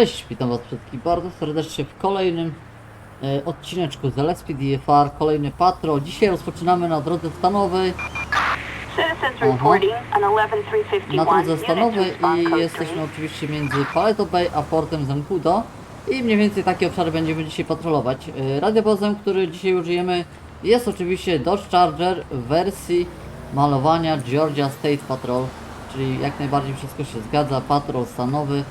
Cześć, witam was wszystkich bardzo serdecznie w kolejnym e, odcineczku z LSP DFR, kolejny patrol. Dzisiaj rozpoczynamy na drodze stanowej, Citizens Aha. reporting an 11351 na drodze stanowej i jesteśmy 3. oczywiście między Paleto Bay a portem Zancudo i mniej więcej takie obszary będziemy dzisiaj patrolować. E, Radiowozem, który dzisiaj użyjemy jest oczywiście Dodge Charger w wersji malowania Georgia State Patrol, czyli jak najbardziej wszystko się zgadza, patrol stanowy.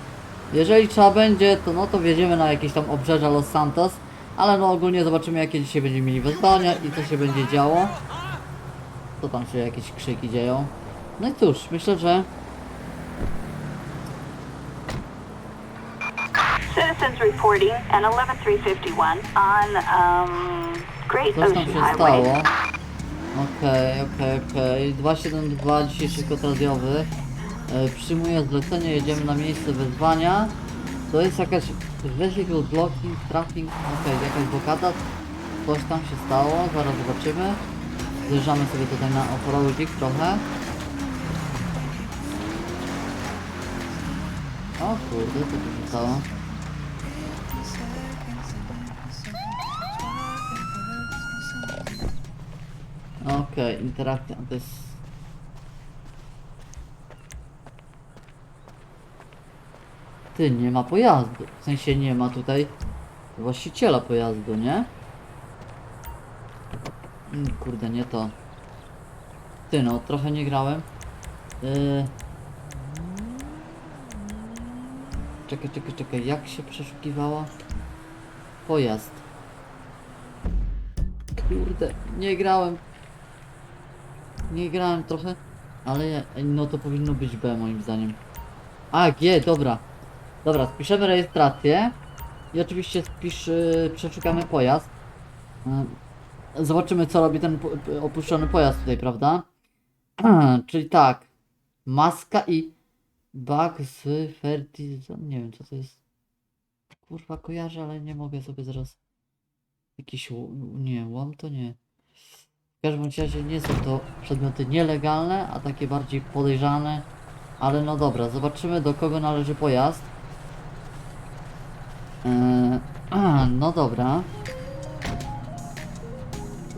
Jeżeli trzeba będzie, to no to wjedziemy na jakieś tam obrzeża Los Santos, ale no ogólnie zobaczymy jakie dzisiaj będziemy mieli wezwania i co się będzie działo. Co tam się jakieś krzyki dzieją. No i cóż, myślę, że Citizens reporting an 11351 on um, Great coś tam się stało. Okej, okej, okej. 272 dzisiejszy kod radiowy. E, przyjmuję zlecenie, jedziemy na miejsce wezwania. To jest jakaś vehicle blocking, traffic, okej, jakaś blokada. Coś tam się stało, zaraz zobaczymy. Zjeżdżamy sobie tutaj na offroading trochę. O kurde, co tu się stało? Okej, interakcja to jest... Ty, nie ma pojazdu. W sensie nie ma tutaj właściciela pojazdu, nie? Mm, Kurde, nie to. Ty no, trochę nie grałem. Yy... Czekaj, czekaj, czekaj, jak się przeszukiwała? Pojazd. Kurde, nie grałem. Nie grałem trochę, ale no to powinno być B moim zdaniem. A, G, dobra. Dobra, spiszemy rejestrację i oczywiście spisz, yy, przeszukamy pojazd. Yy, zobaczymy co robi ten opuszczony pojazd tutaj, prawda? Czyli tak, maska i bug z fertizon, nie wiem co to jest. Kurwa kojarzę, ale nie mogę sobie zaraz... Jakiś, nie, łom to nie. W każdym razie nie są to przedmioty nielegalne, a takie bardziej podejrzane. Ale no dobra, zobaczymy do kogo należy pojazd. Eee, a, no dobra.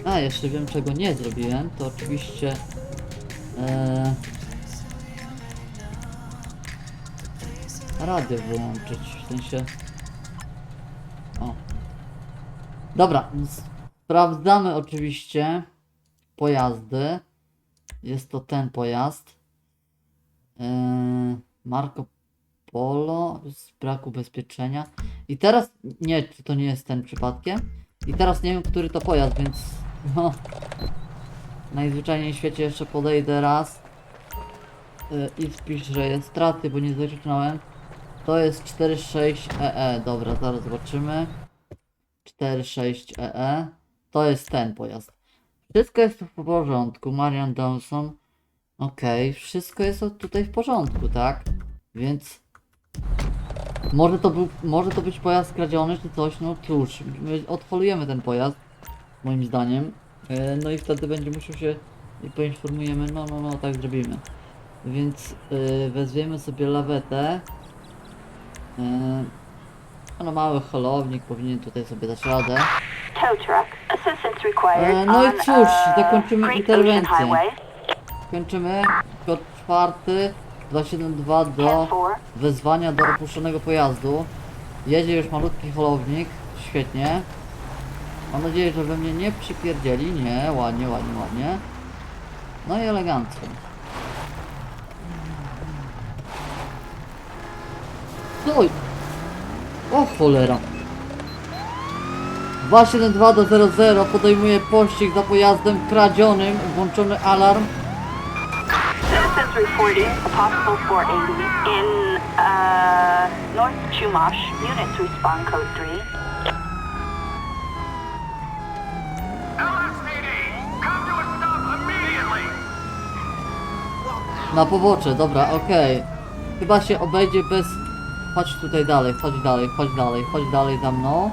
A, jeszcze wiem czego nie zrobiłem, to oczywiście... Eee, radio wyłączyć, w sensie... O. Dobra, sprawdzamy oczywiście pojazdy. Jest to ten pojazd. Yy, Marco Polo z braku ubezpieczenia. I teraz nie, czy to nie jest ten przypadkiem. I teraz nie wiem, który to pojazd, więc no. Najzwyczajniej w świecie jeszcze podejdę raz yy, i wpisz rejestrację, bo nie zaczynałem. To jest 46EE. Dobra, zaraz zobaczymy. 46EE. To jest ten pojazd. Wszystko jest w porządku. Marian Dawson. Okej, wszystko jest tutaj w porządku, tak? Więc może to był, może to być pojazd skradziony czy coś, no cóż, my odholujemy ten pojazd, moim zdaniem. E, No i wtedy będzie musiał się i poinformujemy, no no no tak zrobimy. Więc e, wezwiemy sobie lawetę. E, no mały holownik powinien tutaj sobie dać radę. E, no i cóż, uh, zakończymy interwencję. Kończymy kod czwarty 272 do 10-4. wezwania do opuszczonego pojazdu. Jedzie już malutki holownik, świetnie. Mam nadzieję, że we mnie nie przypierdzieli. Nie, ładnie, ładnie, ładnie. No i elegancko. Oj! O cholera! 272 do 00 podejmuje pościg za pojazdem kradzionym, włączony alarm. Reporting a possible 480 in uh, North Chumash. Units respond code 3. LSPD, come to a stop immediately! Na pobocze, dobra, okej. Chyba się obejdzie bez... Chodź tutaj dalej, chodź dalej, chodź dalej, chodź dalej za mną.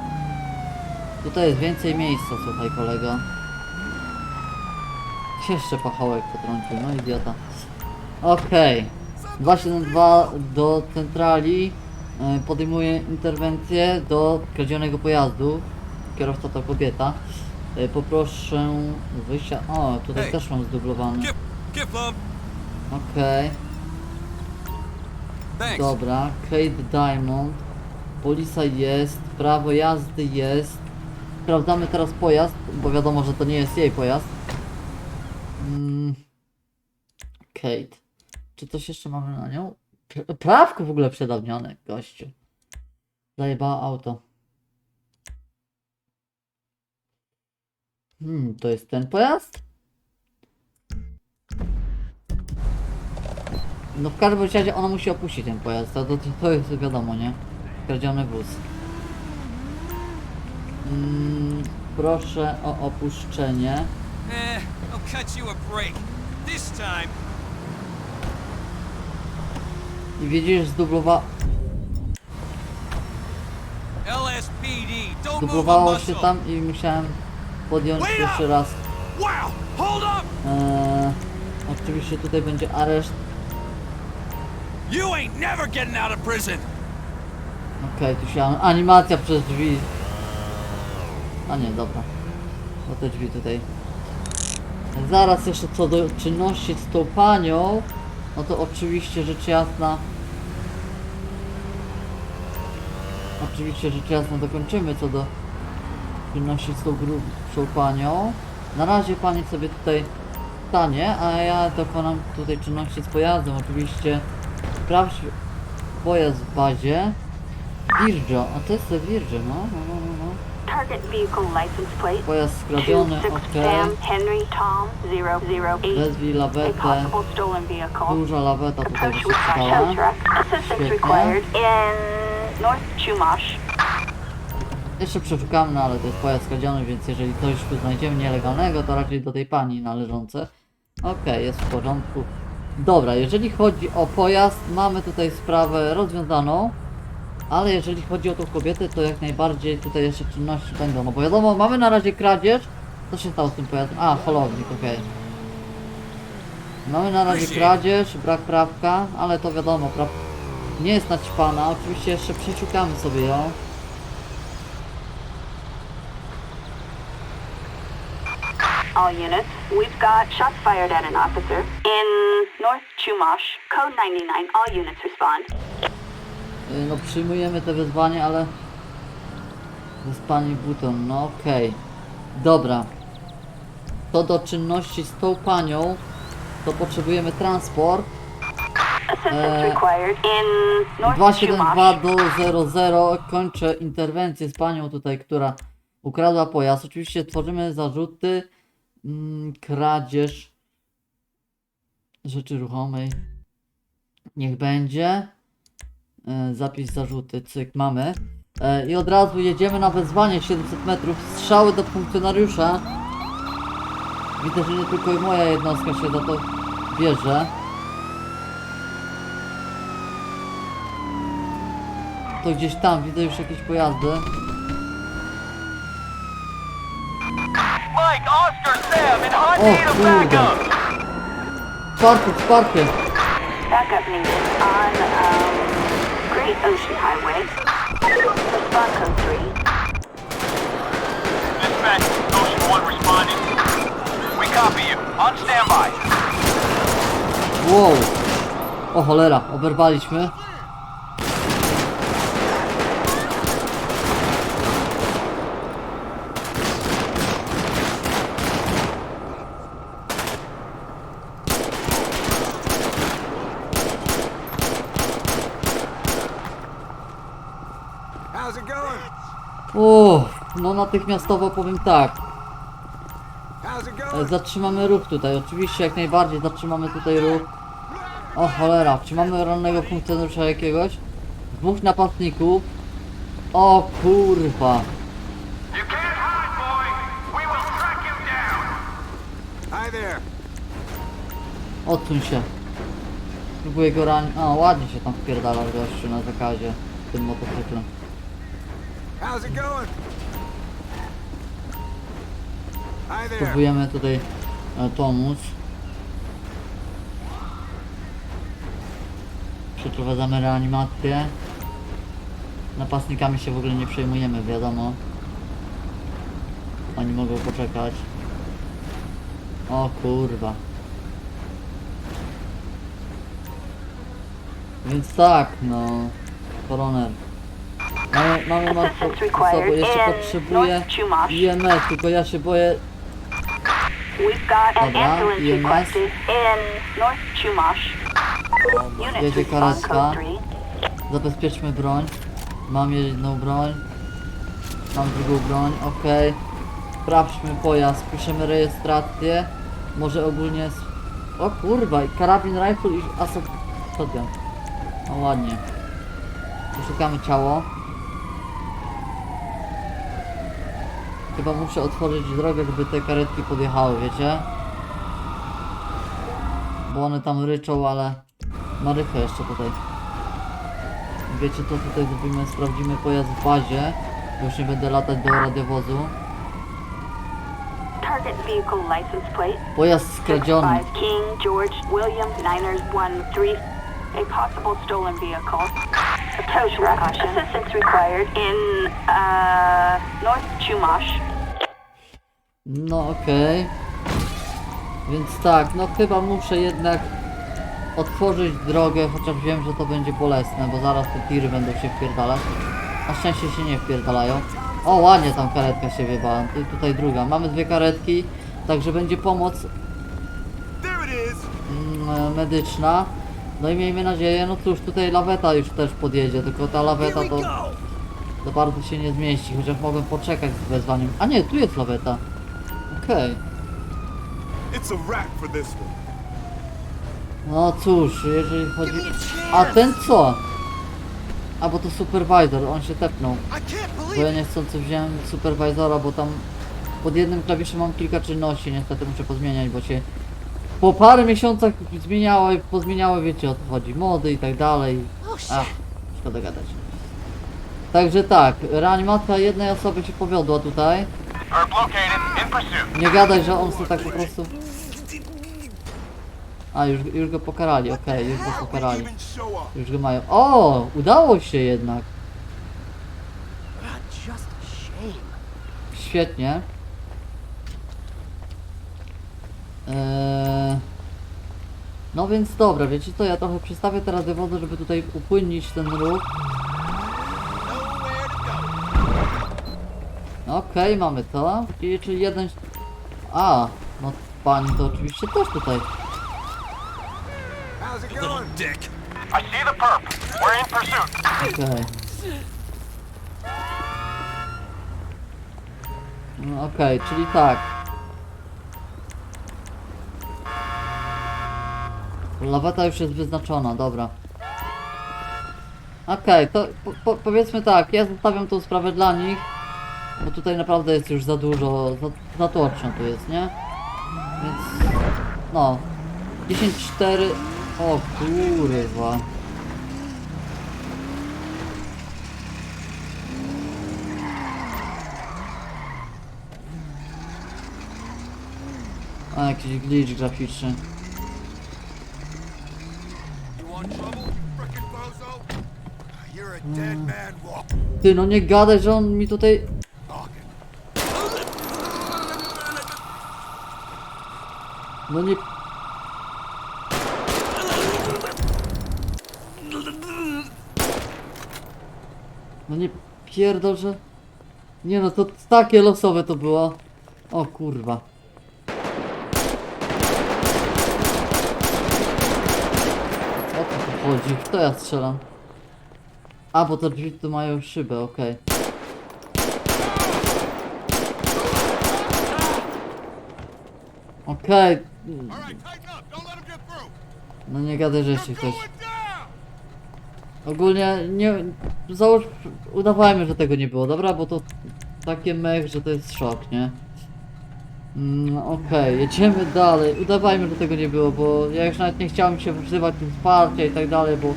Tutaj jest więcej miejsca, słuchaj kolego. Jeszcze pachołek potrącił, no idiota. Okej. 272 do centrali. E, Podejmuje interwencję do kradzionego pojazdu. Kierowca to kobieta. E, Poproszę wyjścia. O, tutaj Hej. też mam love. Okej, Thanks. dobra. Kate Diamond. Polisa jest, prawo jazdy jest. Sprawdzamy teraz pojazd, bo wiadomo, że to nie jest jej pojazd. Mm. Kate. Czy coś jeszcze mamy na nią? Prawko w ogóle przedawnione, gościu. Zajebała auto. Hmm, to jest ten pojazd? No w każdym razie ona musi opuścić ten pojazd, to, to, to jest wiadomo, nie? Kradziony wóz. Mm, proszę o opuszczenie. Eh, I'll cut you a break. This time, I widzisz, zdublowa zdublowało się tam i musiałem podjąć jeszcze raz. Eee, oczywiście tutaj będzie areszt. You ain't never getting out of prison. Okej, tu się animacja przez drzwi. A nie, dobra. No te drzwi tutaj. Zaraz jeszcze co do czynności z tą panią, no to oczywiście rzecz jasna. Oczywiście rzecz jasna dokończymy co do czynności z tą grubszą panią. Na razie pani sobie tutaj stanie, a ja dokonam tutaj czynności z pojazdem. Oczywiście sprawdź pojazd w bazie. Virgio, a to jest Virgio, no, no, no, Pojazd skradziony, 26 okej. Sam Henry Tom 008. Wezwij lawetę. Duża laweta tutaj North Chumash. Jeszcze przeszukamy, no ale to jest pojazd skradziony, więc jeżeli coś tu znajdziemy nielegalnego, to raczej do tej pani należące. Okej, jest w porządku. Dobra, jeżeli chodzi o pojazd, mamy tutaj sprawę rozwiązaną. Ale jeżeli chodzi o tą kobietę, to jak najbardziej tutaj jeszcze czynności będą. No bo wiadomo, mamy na razie kradzież. Co się stało z tym pojazdem? A, holownik, okej. Mamy na razie kradzież, brak prawka, ale to wiadomo, praw... nie jest naćpana. Oczywiście jeszcze przeszukamy sobie ją. All units, we've got shots fired at an officer in North Chumash. Code 99. All units respond. Y, No przyjmujemy te wezwanie, ale z pani Button, no okej. Dobra. Co do czynności z tą panią, to potrzebujemy transport. Assistance Uh, required in North 272 Chumash. do 00 kończę interwencję z panią tutaj, która ukradła pojazd. Oczywiście tworzymy zarzuty mm, kradzież rzeczy ruchomej. Niech będzie. E, zapis zarzuty, cyk, mamy. E, I od razu jedziemy na wezwanie 700 metrów. Strzały do funkcjonariusza. Widzę, że nie tylko i moja jednostka się za to bierze. To gdzieś tam widzę już jakieś pojazdy. O kurde. Wsparcie, wsparcie. Backup needed on um, Great Ocean Highway. Respond code 3. Dispatch, Ocean 1 responding. We copy you. On standby. Wow. O cholera, oberwaliśmy. Natychmiastowo powiem tak. E? Zatrzymamy ruch tutaj, oczywiście jak najbardziej zatrzymamy tutaj ruch. O cholera, czy mamy rannego funkcjonariusza jakiegoś? Dwóch napastników. O kurwa. Odsuń się. Próbuję go ranić. O, ładnie się tam wpierdala gościu na zakazie. Tym motocyklem. How's it going? Hi there. Próbujemy tutaj e, pomóc. Przeprowadzamy reanimację. Napastnikami się w ogóle nie przejmujemy, wiadomo. Oni mogą poczekać. O kurwa. Więc tak, no. Koroner. Mamy, mamy osobę, jeszcze potrzebuję. IMS, tylko ja się boję... Dobra. Units Jedzie 3. Zabezpieczmy broń. Mam jedną broń. Mam drugą broń, okej. Sprawdźmy pojazd, piszemy rejestrację. Może ogólnie... O kurwa, karabin rifle i assault shotgun. No ładnie. Poszukamy ciało. Chyba muszę otworzyć drogę, żeby te karetki podjechały, wiecie? Bo one tam ryczą, ale... Marychę jeszcze tutaj. Wiecie co tutaj zrobimy? Sprawdzimy pojazd w bazie. Już nie będę latać do radiowozu. Pojazd skradziony. 65 King George William Niners 1-3. A possible stolen vehicle. Approach precaution. Assistance required in uh, North Chumash. No okej. Więc tak, no chyba muszę jednak otworzyć drogę, chociaż wiem, że to będzie bolesne, bo zaraz te tiry będą się wpierdalać. Na szczęście się nie wpierdalają. O, ładnie tam karetka się wjebała. Tu- Tutaj druga. Mamy dwie karetki, także będzie pomoc mm, medyczna. No i miejmy nadzieję, no cóż, tutaj laweta już też podjedzie, tylko ta laweta to, to bardzo się nie zmieści, chociaż mogłem poczekać z wezwaniem. A nie, tu jest laweta. Okej. One. No cóż, jeżeli chodzi... A ten co? A bo to supervisor, on się tepnął. Bo ja niechcący wziąłem supervisora, bo tam pod jednym klawiszem mam kilka czynności, niestety muszę pozmieniać, bo się po parę miesiącach zmieniało i pozmieniało, wiecie o co chodzi, mody i tak dalej. Ach, szkoda gadać. Także tak, reanimacja jednej osoby się powiodła tutaj. Nie gadaj, że on sobie tak po prostu... A, już, już go pokarali, okej, już go pokarali. Już go mają. O! Udało się jednak. Świetnie. Eee... No więc dobra, wiecie co, ja trochę przestawię teraz wodę, żeby tutaj upłynnić ten ruch. Okej, mamy to. I czyli jeden... A, no pani to oczywiście też tutaj. Okej. No okej, czyli tak. Laweta już jest wyznaczona, dobra. Okej, to po, po, powiedzmy tak, ja zostawiam tą sprawę dla nich, bo tutaj naprawdę jest już za dużo, za, za tłoczno tu jest, nie? Więc, no, 10-4, o kurwa. A, jakiś glitch graficzny. Ty, no nie gadaj, że on mi tutaj... No nie... No nie pierdol, że... Nie no, to takie losowe to było. O kurwa. O co tu chodzi? W to ja strzelam. A, bo te drzwi tu mają szybę, okej. Okej. No nie gadaj, going down. Ogólnie nie... Załóż... Udawajmy, że tego nie było, dobra? Bo to takie mech, że to jest szok, nie? Mm, Okej, jedziemy dalej. Udawajmy, że tego nie było, bo ja już nawet nie chciałem się wzywać do wsparcia i tak dalej, bo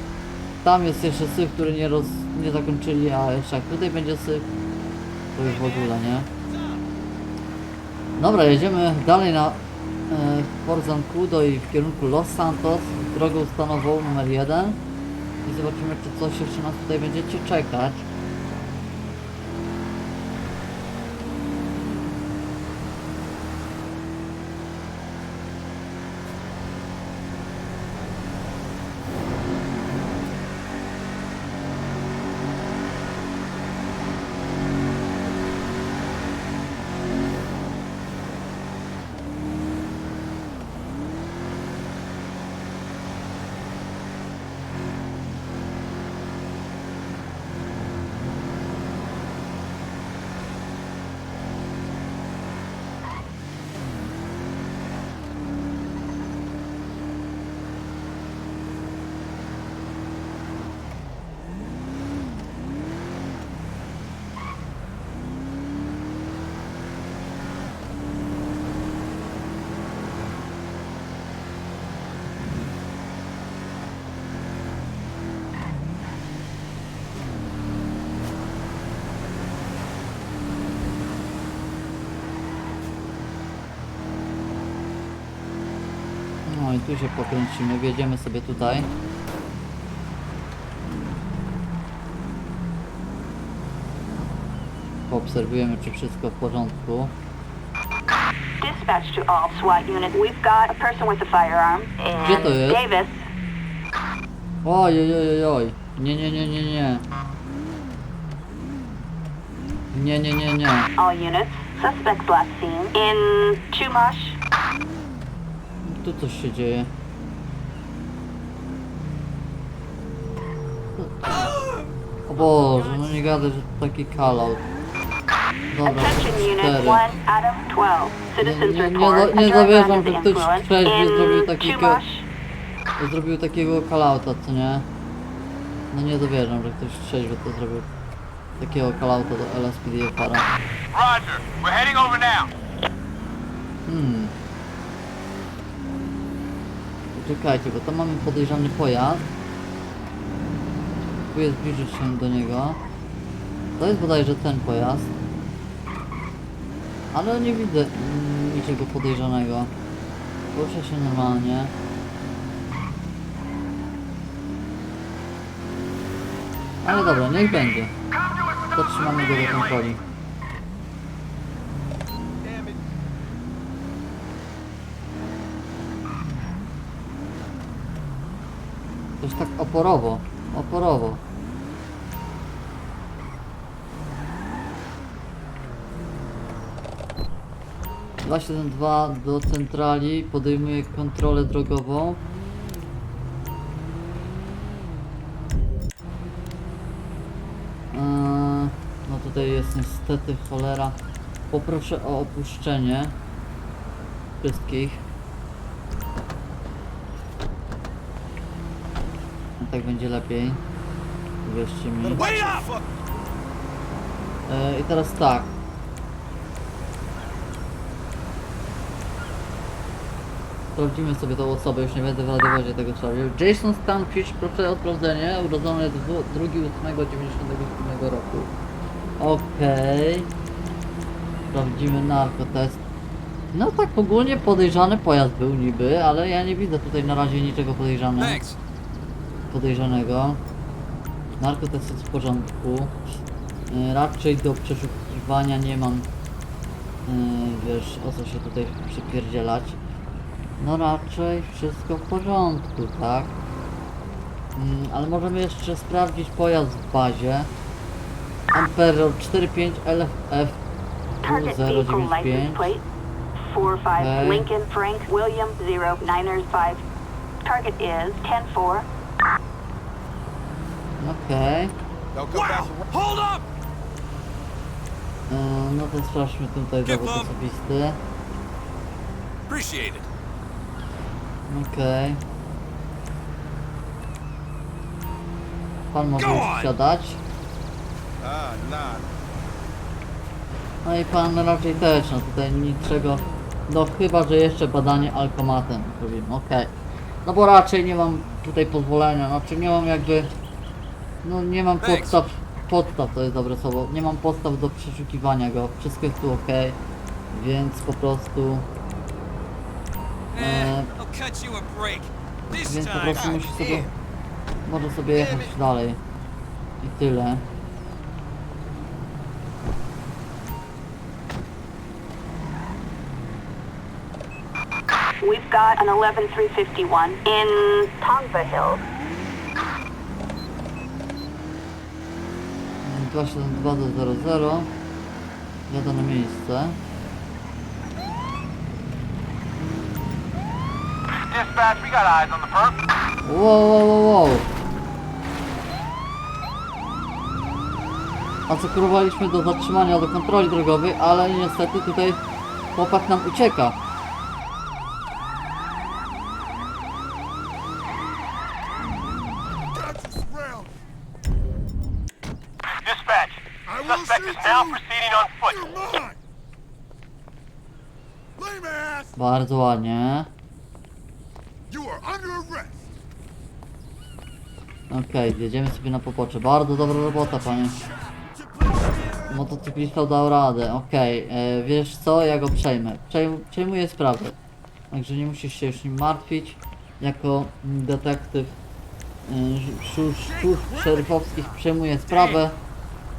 tam jest jeszcze syf, który nie roz... nie zakończyli, a jeszcze jak tutaj będzie syf, to już w ogóle, nie? Dobra, jedziemy dalej na e, Port Zancudo i w kierunku Los Santos, drogą stanową numer jeden i zobaczymy, czy coś jeszcze nas tutaj będziecie czekać. Tu się pokręcimy, wjedziemy sobie tutaj. Poobserwujemy, czy wszystko w porządku. Dispatch to all SWAT unit. We've got a person with a firearm. Gdzie to jest? Davis. Oj, oj, oj, oj. Nie, nie, nie, nie, nie. Nie, nie, nie, nie. All units. Suspects last seen in Chumash. Tu coś się dzieje. O Boże, no nie gadaj, że to taki call-out. Dobra, cztery. 1 out of 12. Citizens Nie- nie- nie nie zawierzam, że ktoś trzeźwy zrobił takiego-. Zrobił takiego call-outa, co nie? No nie dowierzam, że ktoś trzeźwy to zrobił. Takiego call-outa do LSPDFR-a. Roger. We're heading over now. Hmm. Czekajcie, bo tam mamy podejrzany pojazd. Próbuję zbliżyć się do niego. To jest bodajże ten pojazd. Ale nie widzę mm, niczego podejrzanego. Proszę się normalnie. Ale dobra, niech będzie. Zatrzymamy go do kontroli. To jest tak oporowo, oporowo. Dwa siedem dwa do centrali, podejmuje kontrolę drogową. Eee, No tutaj jest niestety cholera. Poproszę o opuszczenie wszystkich. Tak będzie lepiej. Wierzcie mi. E, I teraz tak. Sprawdzimy sobie tą osobę, już nie będę w radiowozie tego sprawdził. Jason Stanfish, proszę o sprawdzenie, urodzony 2.8.97 roku. Okej. Sprawdzimy narkotest. No tak ogólnie podejrzany pojazd był niby, ale ja nie widzę tutaj na razie niczego podejrzanego. Podejrzanego. Narkotest jest w porządku. Y, Raczej do przeszukiwania nie mam, y, wiesz, o co się tutaj przypierdzielać. No raczej wszystko w porządku, tak? Mm, Ale możemy jeszcze sprawdzić pojazd w bazie. Emperor 45 LFF Target vehicle license 095. plate 45 Okay. Lincoln Frank William 0 Niners 5. Target is 10-4. Okej. Y, No to sprawdźmy tutaj Give dowód osobisty. Appreciate it. Okej. Pan może już wsiadać. No i pan raczej też, no tutaj niczego. No chyba, że jeszcze badanie alkomatem robimy, okej. No bo raczej nie mam tutaj pozwolenia, znaczy nie mam jakby... No nie mam Thanks. podstaw, podstaw to jest dobre słowo, nie mam podstaw do przeszukiwania go, wszystko jest tu okej, więc po prostu... E, break. This więc po prostu musi sobie... Może sobie jechać dalej. I tyle. We've got an 11351 in Tongva Hills. 272 do 00 Jadę na miejsce. Dispatch, we got eyes on the perp. Wow, wow, wow, wow. Asekurowaliśmy do zatrzymania, do kontroli drogowej, ale niestety tutaj chłopak nam ucieka Got you surrounded. Dispatch. I will Suspect is shoot now you. proceeding on foot. You're mine. Lame ass. Bardzo ładnie You are under arrest. Okej, jedziemy sobie na pobocze. Bardzo dobra robota panie. Motocyklista dał radę, okej e, Wiesz co, ja go przejmę. Przejm Przejmuję sprawę. Także nie musisz się już nim martwić. Jako detektyw służb służb szeryfowskich przejmuję sprawę.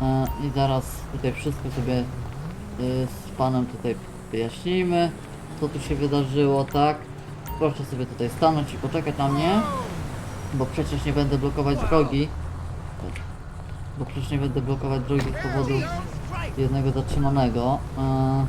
E, i zaraz tutaj wszystko sobie z panem tutaj wyjaśnimy, co tu się wydarzyło, tak? Proszę sobie tutaj stanąć i poczekać na mnie, bo przecież nie będę blokować drogi. Bo przecież nie będę blokować drogi z powodu jednego zatrzymanego. E.